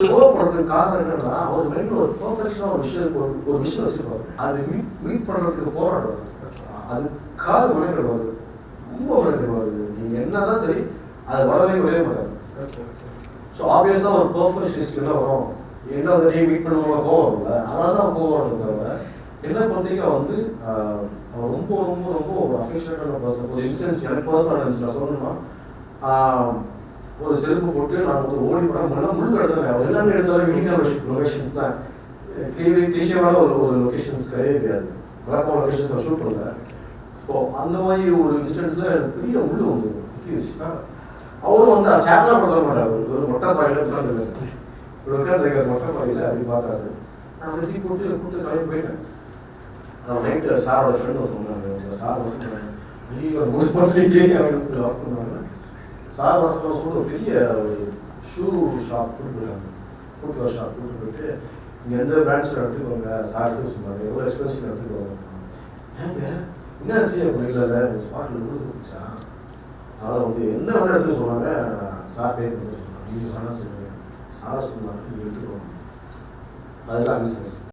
கோவப்படுறதுக்கு காரணம் என்னன்னா அவர் மைண்ட் ஒரு பர்ஃபெக்ஷனாக ஒரு விஷயம் ஒரு ஒரு விஷயம் வச்சிருப்பாரு. அது மீட் மீட் பண்ணுறதுக்கு போராடுவார் காது மெனக்கிடுவார் ரொம்ப மெனக்கிடுவார் நீங்கள் என்னதான் சரி அது வரவே விடவே மாட்டார் ஸோ ஆப்வியஸாக ஒரு பர்ஃபெக்ஷனிஸ்ட் என்ன வரும். என்ன அதை நீ மீட் பண்ணுவோம் கோவம் இல்லை அதனால தான் கோவம் வருது தவிர என்ன பொறுத்தவரைக்கும் வந்து அவர் ரொம்ப ரொம்ப ரொம்ப ஒரு அஃபெக்ஷனேட்டான பர்சன் ஒரு இன்ஸ்டன்ஸ் எனக்கு பர்சனல் இருந்துச்சு நான் சொல்லணும்னா ஒரு செருப்பு போட்டு நான் வந்து ஓடி போகிறேன் முன்னாடி முள் எடுத்தேன் அவர் எல்லாமே எடுத்தாலும் யூனிக்கான லொகேஷன்ஸ் தான். கிளீவி கிளீஷியமான ஒரு ஒரு லொகேஷன்ஸ் கிடையவே கிடையாது. வழக்கமான லொகேஷன்ஸ் நான் ஷூட் பண்ணல. ஸோ அந்த மாதிரி ஒரு இன்ஸ்டன்ஸில் எனக்கு பெரிய முள் வந்து குத்திருச்சுன்னா அவரும் வந்து சேனலாக படுத்த மாட்டார் ஒரு மொட்டை பாயில் உட்காந்து ஒரு உட்காந்துருக்கிற மொட்டை பாயில் அப்படி பார்த்தாரு. நான் வந்து தூக்கி போட்டு கூட்டு கிளம்பி போயிட்டேன். அவன் நைட்டு சாரோட ஃப்ரெண்ட் ஒருத்தவங்க சார் வந்து சொன்னாங்க ஐயோ மூணு பண்ணீங்க அப்படின்னு சொல்லி வர சொன்னாங்க சார் வசனம் சொல்லிட்டு ஒரு பெரிய ஷூ ஷாப் கொடுக்குறாங்க ஃபுட்வேர் ஷாப் கொடுத்துட்டு போயிட்டு நீங்கள் எந்த பிராண்ட்ஸில் எடுத்துக்கோங்க சார் எடுத்துக்க சொன்னாங்க எவ்வளோ எக்ஸ்பென்சிவ் எடுத்துக்கோங்க ஏங்க என்ன ஆச்சு அப்படி இல்லை இல்லை ஸ்பாட்டில் விழுந்து போச்சா அதனால் வந்து என்ன வேணா எடுத்துக்க சொன்னாங்க சார் பே பண்ணி சொன்னாங்க நீங்கள் வேணாம் சொல்லுங்கள் சார் சொன்னாங்க நீங்கள் எடுத்துக்கோங்க அதெல்லாம் அப்படி சார்